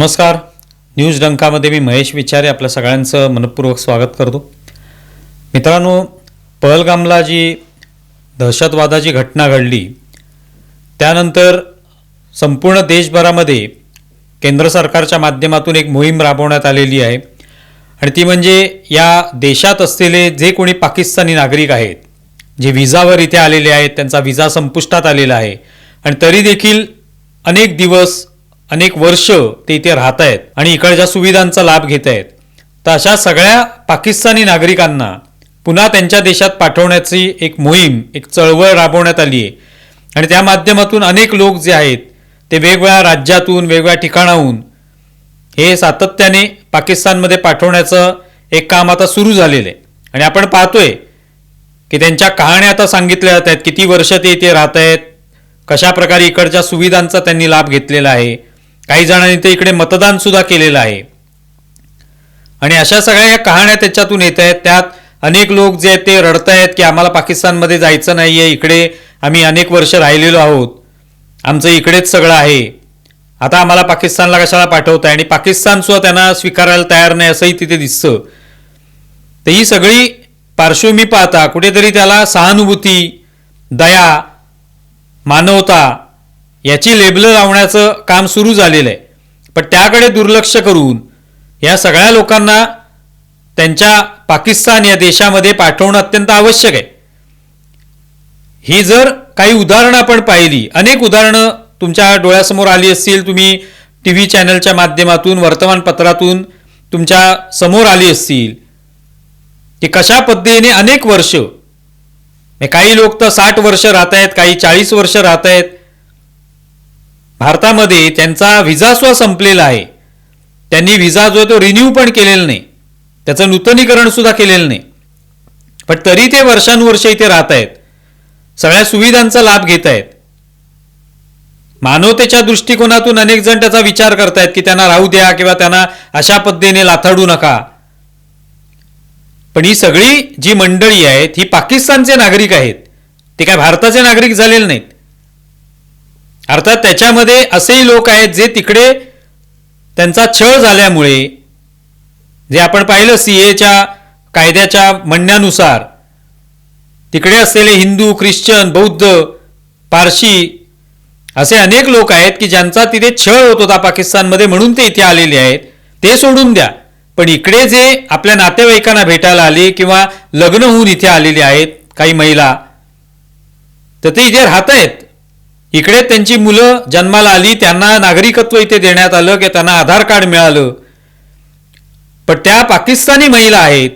नमस्कार. न्यूज डंकामध्ये मी महेश विचारे आपल्या सगळ्यांचं मनपूर्वक स्वागत करतो. मित्रांनो पहलगामला जी दहशतवादाची घटना घडली. त्यानंतर संपूर्ण देशभरामध्ये केंद्र सरकारच्या माध्यमातून एक मोहीम राबवण्यात आलेली आहे. आणि ती म्हणजे या देशात असलेले जे कोणी पाकिस्तानी नागरिक आहेत जे विजावर इथे आलेले आहेत त्यांचा विजा संपुष्टात आलेला आहे. आणि तरी देखील अनेक दिवस अनेक वर्ष ते इथे राहत आहेत आणि इकडच्या सुविधांचा लाभ घेत आहेत तर अशा सगळ्या पाकिस्तानी नागरिकांना पुन्हा त्यांच्या देशात पाठवण्याची एक मोहीम एक चळवळ राबवण्यात आली आहे. आणि त्या माध्यमातून अनेक लोक जे आहेत ते वेगवेगळ्या राज्यातून वेगवेगळ्या ठिकाणाहून हे सातत्याने पाकिस्तानमध्ये पाठवण्याचं एक काम आता सुरू झालेलं आहे. आणि आपण पाहतोय की त्यांच्या कहाण्या आता सांगितल्या जात आहेत किती वर्ष ते इथे राहत आहेत कशा प्रकारे इकडच्या सुविधांचा त्यांनी लाभ घेतलेला आहे काही जणांनी ते इकडे मतदान सुद्धा केलेलं आहे. आणि अशा सगळ्या या कहाण्या त्याच्यातून येत आहेत. त्यात अनेक लोक जे आहेत ते रडत आहेत की आम्हाला पाकिस्तानमध्ये जायचं नाही आहे इकडे आम्ही अनेक वर्ष राहिलेलो आहोत. आमचं इकडेच सगळं आहे. आता आम्हाला पाकिस्तानला कशाला पाठवत आहे आणि पाकिस्तान सुद्धा त्यांना स्वीकारायला तयार नाही असंही तिथे दिसतं. तर ही सगळी पार्श्वभूमी पाहता कुठेतरी त्याला सहानुभूती दया मानवता याची लेबलं लावण्याचं काम सुरू झालेलं आहे पण त्याकडे दुर्लक्ष करून या सगळ्या लोकांना त्यांच्या पाकिस्तान या देशामध्ये पाठवणं अत्यंत आवश्यक आहे. ही जर काही उदाहरणं आपण पाहिली अनेक उदाहरणं तुमच्या डोळ्यासमोर आली असतील तुम्ही टी व्ही चॅनलच्या माध्यमातून वर्तमानपत्रातून तुमच्यासमोर आली असतील की कशा पद्धतीने अनेक वर्ष काही लोक तर साठ वर्ष राहत आहेत काही चाळीस वर्ष राहत आहेत भारतामध्ये त्यांचा व्हिसा स्व संपलेला आहे. त्यांनी व्हिसा जो आहे तो रिन्यू पण केलेला नाही. त्याचं नूतनीकरण सुद्धा केलेलं नाही. पण तरी ते वर्षानुवर्ष इथे राहत आहेत. सगळ्या सुविधांचा लाभ घेत आहेत. मानवतेच्या दृष्टिकोनातून अनेक जण त्याचा विचार करतायत की त्यांना राहू द्या किंवा त्यांना अशा पद्धतीने लाथाडू नका. पण ही सगळी जी मंडळी आहेत ही पाकिस्तानचे नागरिक आहेत. ते काय भारताचे नागरिक झालेले नाहीत. अर्थात त्याच्यामध्ये असेही लोक आहेत जे तिकडे त्यांचा छळ झाल्यामुळे जे आपण पाहिलं सीएच्या कायद्याच्या म्हणण्यानुसार तिकडे असलेले हिंदू ख्रिश्चन बौद्ध पारशी असे अनेक लोक आहेत की ज्यांचा तिथे छळ होत होता पाकिस्तानमध्ये म्हणून ते इथे आलेले आहेत ते सोडून द्या. पण इकडे जे आपल्या नातेवाईकांना भेटायला आले किंवा लग्न होऊन इथे आलेले आहेत काही महिला तर ते इथे राहत आहेत इकडे त्यांची मुलं जन्माला आली त्यांना नागरिकत्व इथे देण्यात आलं की त्यांना आधार कार्ड मिळालं. पण त्या पाकिस्तानी महिला आहेत.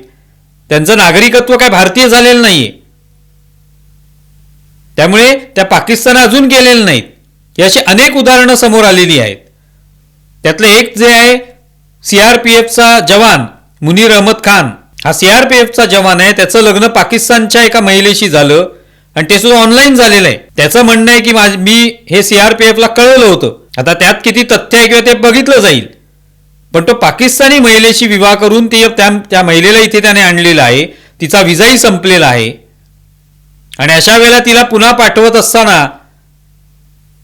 त्यांचं नागरिकत्व काय भारतीय झालेलं नाहीये. त्यामुळे त्या पाकिस्तान अजून गेलेल्या नाहीत. ही अशी अनेक उदाहरणं समोर आलेली आहेत. त्यातलं एक जे आहे सीआरपीएफचा जवान मुनीर अहमद खान. हा सीआरपीएफचा जवान आहे. त्याचं लग्न पाकिस्तानच्या एका महिलेशी झालं. आणि ते सुद्धा ऑनलाईन झालेलं आहे. त्याचं म्हणणं आहे की माझ- मी हे सीआरपीएफला कळवलं होतं. आता त्यात किती तथ्य आहे किंवा ते बघितलं जाईल. पण तो पाकिस्तानी महिलेशी विवाह करून ती त्या त्या महिलेला इथे त्याने आणलेला आहे. तिचा विजाही संपलेला आहे. आणि अशा वेळेला तिला पुन्हा पाठवत असताना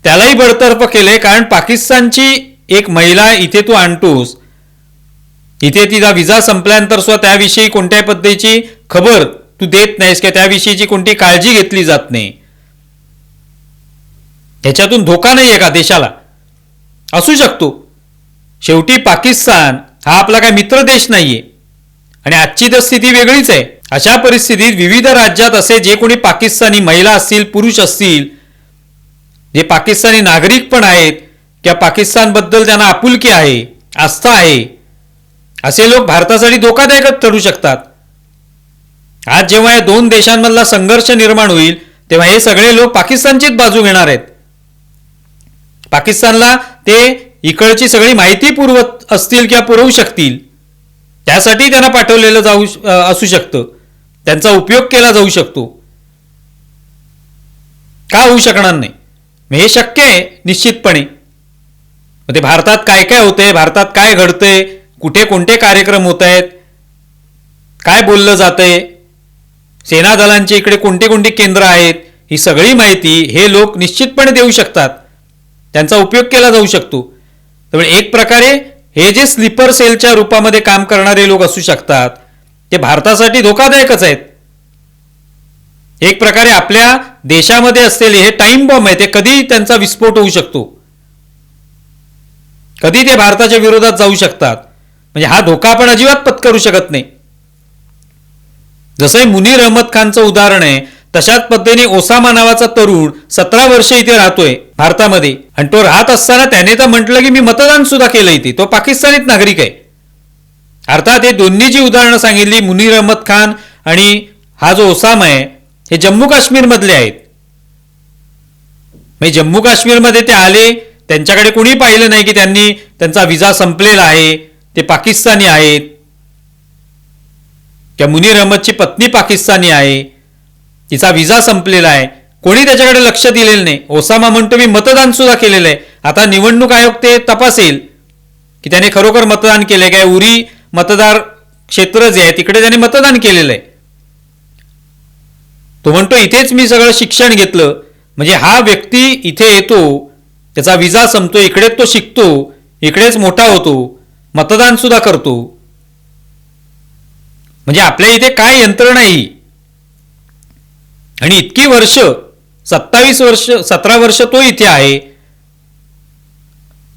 त्यालाही बडतर्फ केलंय कारण पाकिस्तानची एक महिला इथे तू आणतोस. इथे तिचा विजा संपल्यानंतर सुद्धा त्याविषयी कोणत्याही पद्धतीची खबर तू देत नाहीस किंवा त्याविषयीची कोणती काळजी घेतली जात नाही. ह्याच्यातून धोका नाही आहे का देशाला? असू शकतो. शेवटी पाकिस्तान हा आपला काय मित्र देश नाहीये. आणि आजची तर स्थिती वेगळीच आहे. अशा परिस्थितीत विविध राज्यात असे जे कोणी पाकिस्तानी महिला असतील पुरुष असतील जे पाकिस्तानी नागरिक पण आहेत किंवा पाकिस्तानबद्दल त्यांना आपुलकी आहे आस्था आहे असे लोक भारतासाठी धोकादायकच ठरू शकतात. आज जेव्हा या दोन देशांमधला संघर्ष निर्माण होईल तेव्हा हे सगळे लोक पाकिस्तानचीच बाजू घेणार आहेत. पाकिस्तानला ते इकडची सगळी माहिती पुरवत असतील किंवा पुरवू शकतील त्यासाठी त्यांना पाठवलेलं जाऊ असू शकतं. त्यांचा उपयोग केला जाऊ शकतो. का होऊ शकणार नाही? मग हे शक्य आहे निश्चितपणे. मग ते भारतात काय काय होतंय भारतात काय घडतंय कुठे कोणते कार्यक्रम होत आहेत काय बोललं जातंय सेना दलांचे इकडे कोणते कोणते केंद्र आहेत ही सगळी माहिती हे लोक निश्चितपणे देऊ शकतात. त्यांचा उपयोग केला जाऊ शकतो. त्यामुळे एक प्रकारे हे जे स्लीपर सेलच्या रूपामध्ये काम करणारे लोक असू शकतात ते भारतासाठी धोकादायकच आहेत. एक प्रकारे आपल्या देशामध्ये असलेले हे टाइम बॉम्ब आहे ते कधी त्यांचा विस्फोट होऊ शकतो. कधी ते भारताच्या विरोधात जाऊ शकतात. म्हणजे हा धोका आपण अजिबात पत्करू शकत नाही. जसं मुनीर अहमद खानचं उदाहरण आहे तशाच पद्धतीने ओसामा नावाचा तरुण सतरा वर्ष इथे राहतोय भारतामध्ये. आणि तो राहत असताना त्याने तर म्हटलं की मी मतदान सुद्धा केलं इथे. तो पाकिस्तानीत नागरिक आहे. अर्थात हे दोन्ही जी उदाहरणं सांगितली मुनीर अहमद खान आणि हा जो ओसामा आहे हे जम्मू काश्मीरमधले आहेत. म्हणजे जम्मू काश्मीरमध्ये ते आले त्यांच्याकडे कोणी पाहिलं नाही की त्यांनी त्यांचा विजा संपलेला आहे ते पाकिस्तानी आहेत. त्या मुनीर अहमदची पत्नी पाकिस्तानी आहे. तिचा विजा संपलेला आहे. कोणी त्याच्याकडे लक्ष दिलेलं नाही. ओसामा म्हणतो मी मतदान सुद्धा केलेलं आहे. आता निवडणूक आयोग ते तपासेल. की त्याने खरोखर मतदान केले काय? उरी मतदार क्षेत्र जे आहे तिकडे त्याने मतदान केलेलं आहे. तो म्हणतो इथेच मी सगळं शिक्षण घेतलं. म्हणजे हा व्यक्ती इथे येतो. त्याचा विजा संपतो इकडेच तो शिकतो. इकडेच मोठा होतो. मतदान सुद्धा करतो. म्हणजे आपल्या इथे काय यंत्रणा नाही. ही आणि इतकी वर्ष सत्तावीस वर्ष सतरा वर्ष तो इथे आहे.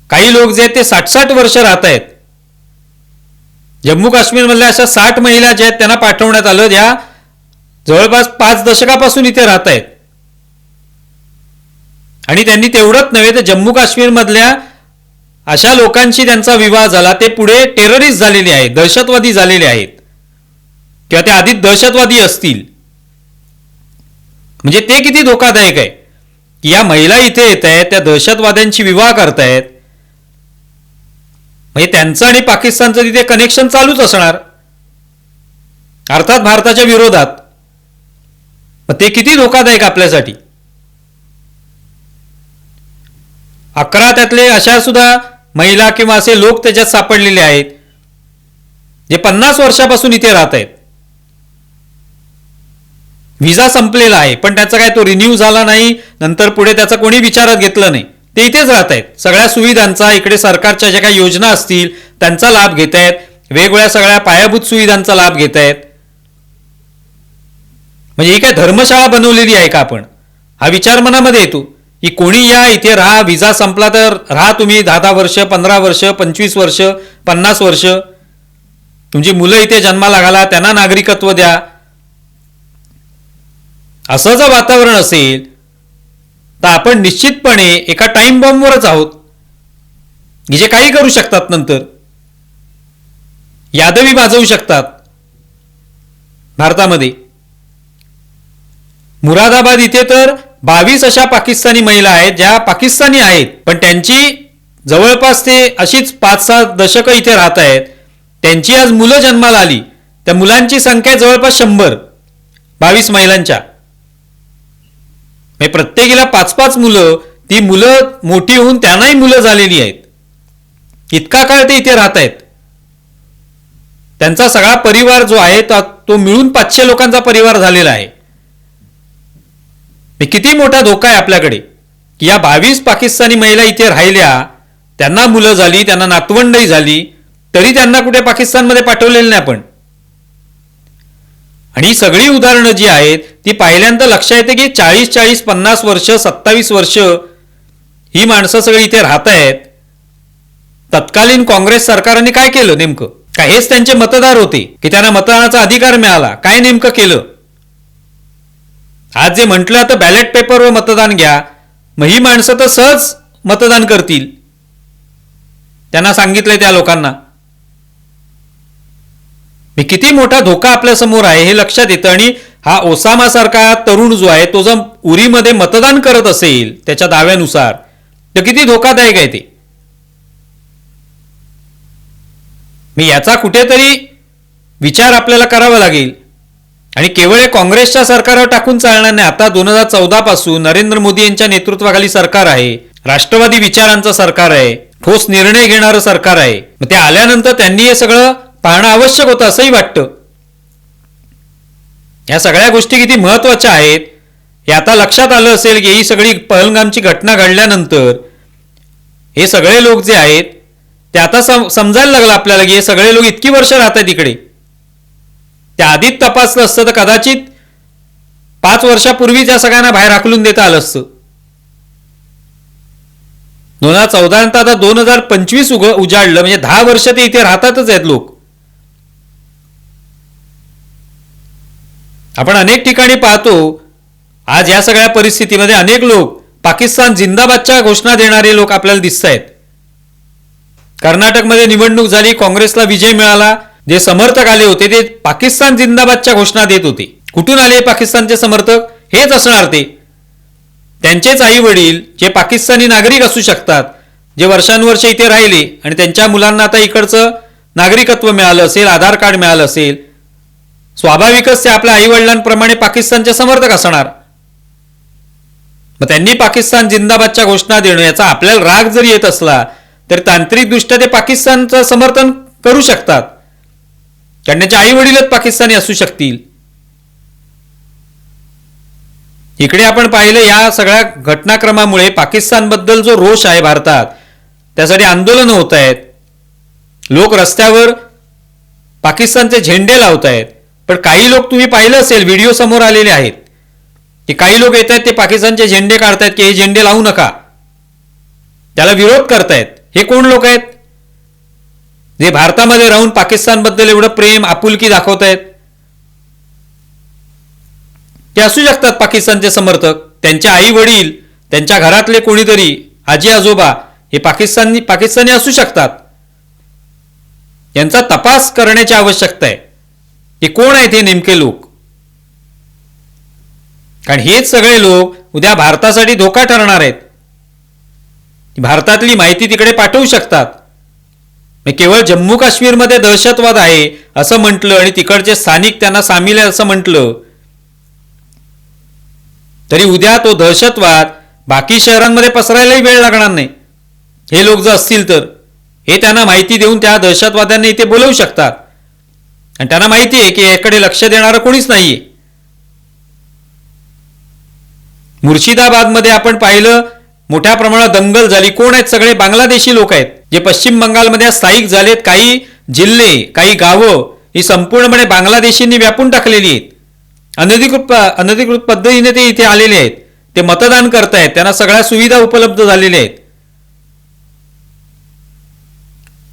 काही लोक जे आहेत ते साठ साठ वर्ष राहत आहेत. जम्मू काश्मीरमधल्या अशा साठ महिला ज्या आहेत त्यांना पाठवण्यात आलं. ज्या जवळपास पाच दशकापासून इथे राहत आहेत. आणि त्यांनी तेवढंच नव्हे तर जम्मू काश्मीरमधल्या अशा लोकांशी त्यांचा विवाह झाला. ते पुढे टेररिस्ट झालेले आहेत दहशतवादी झालेले आहेत. किंवा ते आधीच दहशतवादी असतील. म्हणजे ते किती धोकादायक आहे? की या महिला इथे येत आहेत त्या दहशतवाद्यांशी विवाह करतायत. म्हणजे त्यांचं आणि पाकिस्तानचं तिथे कनेक्शन चालूच असणार. अर्थात भारताच्या विरोधात. मग ते किती धोकादायक आपल्यासाठी? अकरा त्यातले अशा सुद्धा महिला किंवा असे लोक त्याच्यात सापडलेले आहेत. जे पन्नास वर्षापासून इथे राहत आहेत. व्हिसा संपलेला आहे पण त्याचा काय तो रिन्यू झाला नाही नंतर पुढे त्याचा कोणी विचारात घेतलं नाही. ते इथेच राहत आहेत. सगळ्या सुविधांचा इकडे सरकारच्या ज्या काही योजना असतील त्यांचा लाभ घेत आहेत. वेगवेगळ्या सगळ्या पायाभूत सुविधांचा लाभ घेत आहेत. म्हणजे ही काय धर्मशाळा बनवलेली आहे का आपण? हा विचार मनामध्ये येतो. की कोणी या इथे राहा विजा संपला तर राहा तुम्ही दहा दहा वर्ष पंधरा वर्ष पंचवीस वर्ष पन्नास वर्ष. तुमची मुलं इथे जन्माला घाला त्यांना नागरिकत्व द्या. असं जर वातावरण असेल तर आपण निश्चितपणे एका टाइम बॉम्बवरच आहोत. की जे काही करू शकतात नंतर यादवी वाजवू शकतात. भारतामध्ये. मुरादाबाद इथे तर बावीस अशा पाकिस्तानी महिला आहेत ज्या पाकिस्तानी आहेत पण त्यांची जवळपास ते अशीच पाच सहा दशकं इथे राहत आहेत. त्यांची आज मुलं जन्माला आली. त्या मुलांची संख्या जवळपास शंभर बावीस महिलांच्या. म्हणजे प्रत्येकीला पाच पाच मुलं ती मुलं मोठी होऊन त्यांनाही मुलं झालेली आहेत. इतका काळ ते इथे राहत आहेत. त्यांचा सगळा परिवार जो आहे तो तो मिळून पाचशे लोकांचा परिवार झालेला आहे. म्हणजे किती मोठा धोका आहे आपल्याकडे. की या बावीस पाकिस्तानी महिला इथे राहिल्या त्यांना मुलं झाली त्यांना नातवंडही झाली तरी त्यांना कुठे पाकिस्तानमध्ये पाठवलेलं नाही आपण. आणि ही सगळी उदाहरणं जी आहेत ती पाहिल्यानंतर लक्षात येते की चाळीस चाळीस पन्नास वर्ष सत्तावीस वर्ष ही माणसं सगळी इथे राहत आहेत. तत्कालीन काँग्रेस सरकारने काय केलं नेमकं? का हेच त्यांचे मतदार होते की त्यांना मतदानाचा अधिकार मिळाला? काय नेमकं केलं? आज जे म्हटलं आता बॅलेट पेपरवर मतदान घ्या. मग ही माणसं तर सहज मतदान करतील. त्यांना सांगितलंय त्या लोकांना. मी किती मोठा धोका आपल्यासमोर आहे हे लक्षात येतं आणि हा ओसामा सारखा तरुण जो आहे तो जर उरीमध्ये मतदान करत असेल त्याच्या दाव्यानुसार तर किती धोकादायक आहे ते? मी याचा कुठेतरी विचार आपल्याला करावा लागेल. आणि केवळ हे काँग्रेसच्या सरकारवर टाकून चालणार नाही. आता दोन हजार चौदा पासून नरेंद्र मोदी यांच्या नेतृत्वाखाली सरकार आहे राष्ट्रवादी विचारांचं सरकार आहे ठोस निर्णय घेणारं सरकार आहे. मग ते आल्यानंतर त्यांनी हे सगळं पाहणं आवश्यक होतं असंही वाटतं. या सगळ्या गोष्टी किती महत्त्वाच्या आहेत हे आता लक्षात आलं असेल की ही सगळी पहलगामची घटना घडल्यानंतर हे सगळे लोक जे आहेत ते आता सम समजायला लागलं आपल्याला की हे सगळे लोक इतकी वर्ष राहत आहेत इकडे. त्या आधीच तपासलं असतं तर कदाचित पाच वर्षापूर्वी त्या सगळ्यांना बाहेर हाकलून देता आलं असतं. दोन हजार चौदा नंतर आता दोन हजार पंचवीस उग उजाडलं म्हणजे दहा वर्ष ते इथे राहतातच आहेत लोक. आपण अनेक ठिकाणी पाहतो आज या सगळ्या परिस्थितीमध्ये अनेक लोक पाकिस्तान जिंदाबादच्या घोषणा देणारे लोक आपल्याला दिसत आहेत कर्नाटकमध्ये निवडणूक झाली काँग्रेसला विजय मिळाला जे समर्थक आले होते ते पाकिस्तान जिंदाबादच्या घोषणा देत होते. कुठून आले पाकिस्तानचे समर्थक? हेच असणार ते. त्यांचेच आई वडील जे पाकिस्तानी नागरिक असू शकतात जे वर्षानुवर्ष इथे राहिले आणि त्यांच्या मुलांना आता इकडचं नागरिकत्व मिळालं असेल आधार कार्ड मिळालं असेल स्वाभाविकच ते आपल्या आई वडिलांप्रमाणे पाकिस्तानचे समर्थक असणार. मग त्यांनी पाकिस्तान जिंदाबादच्या घोषणा देणं याचा आपल्याला राग जरी येत असला तर तांत्रिकदृष्ट्या ते पाकिस्तानचं समर्थन करू शकतात. कारण त्यांचे आई वडीलच पाकिस्तानी असू शकतील. इकडे आपण पाहिलं या सगळ्या घटनाक्रमामुळे पाकिस्तानबद्दल जो रोष आहे भारतात त्यासाठी आंदोलन होत आहेत. लोक रस्त्यावर पाकिस्तानचे झेंडे लावत आहेत. पण काही लोक तुम्ही पाहिलं असेल व्हिडिओ समोर आलेले आहेत. की काही लोक येत आहेत ते पाकिस्तानचे झेंडे काढतायत की हे झेंडे लावू नका. त्याला विरोध करतायत. हे कोण लोक आहेत? जे भारतामध्ये राहून पाकिस्तानबद्दल एवढं प्रेम आपुलकी दाखवत आहेत ते असू शकतात पाकिस्तानचे समर्थक. त्यांचे आई वडील त्यांच्या घरातले कोणीतरी आजी आजोबा हे पाकिस्तानी पाकिस्तानी असू शकतात. यांचा तपास करण्याची आवश्यकता आहे. हे कोण आहेत हे नेमके लोक? कारण हेच सगळे लोक उद्या भारतासाठी धोका ठरणार आहेत. भारतातली माहिती तिकडे पाठवू शकतात. मग केवळ जम्मू काश्मीरमध्ये दहशतवाद आहे असं म्हटलं आणि तिकडचे स्थानिक त्यांना सामील आहे असं म्हटलं. तरी उद्या तो दहशतवाद बाकी शहरांमध्ये पसरायलाही वेळ लागणार नाही. हे लोक जर असतील तर. हे त्यांना माहिती देऊन त्या दहशतवाद्यांना इथे बोलवू शकतात. आणि त्यांना माहिती आहे की याकडे लक्ष देणारं कोणीच नाहीये मुर्शिदाबादमध्ये आपण पाहिलं मोठ्या प्रमाणात दंगल झाली. कोण आहेत सगळे? बांगलादेशी लोक आहेत जे पश्चिम बंगालमध्ये स्थायिक झालेत. काही जिल्हे काही गावं ही संपूर्णपणे बांगलादेशींनी व्यापून टाकलेली आहेत. अनधिकृत अनधिकृत पद्धतीने ते इथे आलेले आहेत. ते मतदान करतायत. त्यांना सगळ्या सुविधा उपलब्ध झालेल्या आहेत.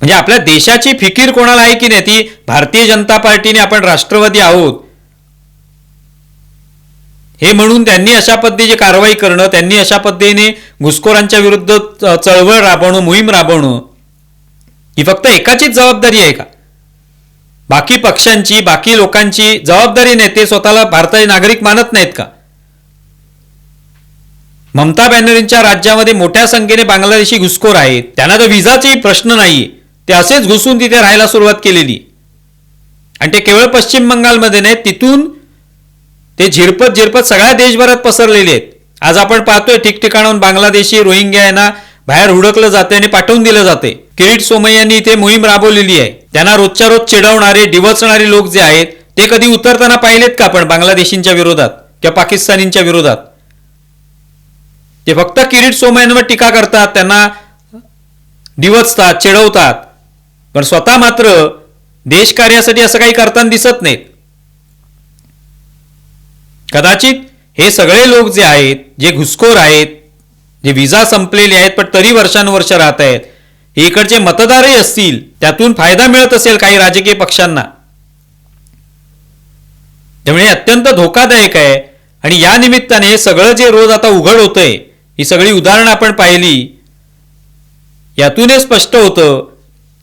म्हणजे आपल्या देशाची फिकीर कोणाला आहे की नाही? ती भारतीय जनता पार्टीने आपण राष्ट्रवादी आहोत. हे म्हणून त्यांनी अशा पद्धतीची कारवाई करणं त्यांनी अशा पद्धतीने घुसखोरांच्या विरुद्ध च- चळवळ राबवणं मोहीम राबवणं ही फक्त एकाचीच जबाबदारी आहे का? बाकी पक्षांची बाकी लोकांची जबाबदारी नाही ते स्वतःला भारताचे नागरिक मानत नाहीत का? ममता बॅनर्जींच्या राज्यामध्ये मोठ्या संख्येने बांगलादेशी घुसखोर आहेत. त्यांना तर विजाचाही प्रश्न नाहीये. ते असेच घुसून तिथे राहायला सुरुवात केलेली. आणि ते केवळ पश्चिम बंगालमध्ये नाही तिथून ते झिरपत झिरपत सगळ्या देशभरात पसरलेले आहेत. आज आपण पाहतोय ठिकठिकाणाहून बांगलादेशी रोहिंग्या यांना बाहेर हुडकलं जाते आणि पाठवून दिलं जाते किरीट सोमय यांनी इथे मोहीम राबवलेली आहे. त्यांना रोजच्या रोज चिडवणारे डिवचणारे लोक जे आहेत ते कधी उतरताना पाहिलेत का आपण बांगलादेशींच्या विरोधात किंवा पाकिस्तानींच्या विरोधात? ते फक्त किरीट सोमयांवर टीका करतात त्यांना डिवचतात चिडवतात. पण स्वतः मात्र देशकार्यासाठी असं काही करताना दिसत नाहीत. कदाचित हे सगळे लोक जे आहेत जे घुसखोर आहेत जे विजा संपलेले आहेत पण तरी वर्षानुवर्ष राहत आहेत हे इकडचे मतदारही असतील त्यातून फायदा मिळत असेल काही राजकीय पक्षांना. त्यामुळे अत्यंत धोकादायक आहे आणि या निमित्ताने हे सगळं जे रोज आता उघड होतंय ही सगळी उदाहरणं आपण पाहिली यातून हे स्पष्ट होतं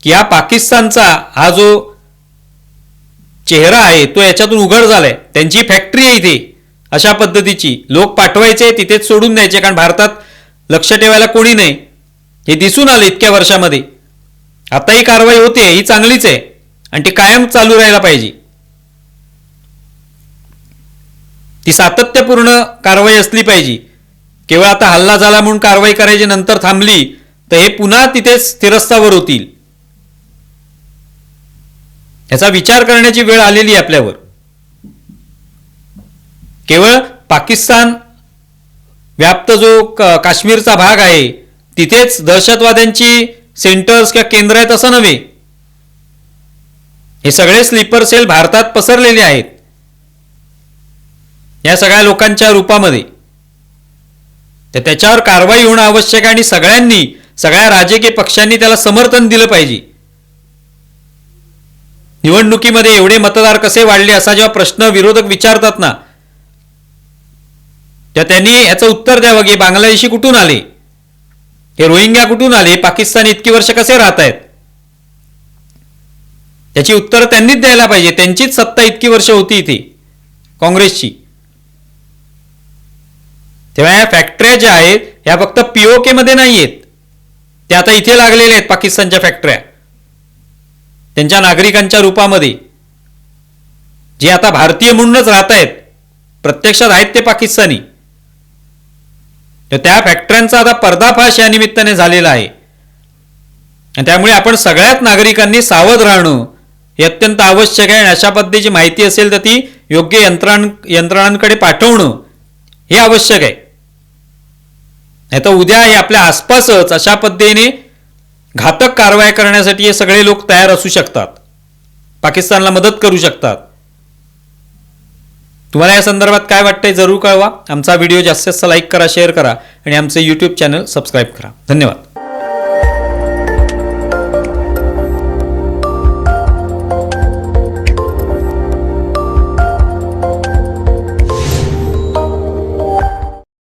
या पाकिस्तानचा हा जो चेहरा आहे तो याच्यातून उघड झालाय. त्यांची फॅक्टरी आहे इथे. अशा पद्धतीची. लोक पाठवायचे तिथेच सोडून द्यायचे कारण भारतात लक्ष ठेवायला कोणी नाही. हे दिसून आलं इतक्या वर्षामध्ये. आता ही कारवाई होते ही चांगलीच आहे. आणि ती कायम चालू राहायला पाहिजे. ती सातत्यपूर्ण कारवाई असली पाहिजे. केवळ आता हल्ला झाला म्हणून कारवाई करायची नंतर थांबली तर हे पुन्हा तिथे स्थिरस्थावर होतील. याचा विचार करण्याची वेळ आलेली आहे आपल्यावर. केवळ पाकिस्तान व्याप्त जो काश्मीरचा भाग आहे तिथेच दहशतवाद्यांची सेंटर्स किंवा केंद्र आहेत असं नव्हे. हे सगळे स्लीपर सेल भारतात पसरलेले आहेत. या सगळ्या लोकांच्या रूपामध्ये. तर त्याच्यावर कारवाई होणं आवश्यक आहे आणि सगळ्यांनी सगळ्या राजकीय पक्षांनी त्याला समर्थन दिलं पाहिजे. निवडणुकीमध्ये एवढे मतदार कसे वाढले असा जेव्हा प्रश्न विरोधक विचारतात ना त्या त्यांनी याचं उत्तर द्यावं की बांगलादेशी कुठून आले? हे रोहिंग्या कुठून आले? पाकिस्तान इतकी वर्ष कसे राहत आहेत? त्याची उत्तर त्यांनीच द्यायला पाहिजे. त्यांचीच सत्ता इतकी वर्ष होती इथे काँग्रेसची. तेव्हा या फॅक्टऱ्या ज्या आहेत ह्या फक्त पीओके मध्ये नाही आहेत त्या आता इथे लागलेल्या आहेत पाकिस्तानच्या फॅक्टऱ्या त्यांच्या नागरिकांच्या रूपामध्ये. जे आता भारतीय म्हणूनच राहत आहेत प्रत्यक्षात आहेत ते पाकिस्तानी. तर त्या फॅक्टऱ्यांचा आता पर्दाफाश या निमित्ताने झालेला आहे. आणि त्यामुळे आपण सगळ्याच नागरिकांनी सावध राहणं हे अत्यंत आवश्यक आहे आणि अशा पद्धतीची माहिती असेल तर ती योग्य यंत्रां यंत्रणांकडे पाठवणं हे आवश्यक आहे. नाही तर उद्या हे आपल्या आसपासच अशा पद्धतीने घातक कारवाया करण्यासाठी हे सगळे लोक तयार असू शकतात. पाकिस्तानला मदत करू शकतात. तुम्हाला या संदर्भात काय वाटतंय जरूर कळवा. आमचा व्हिडिओ जास्तीत जास्त लाईक करा शेअर करा आणि आमचे यूट्यूब चॅनल सबस्क्राईब करा. धन्यवाद.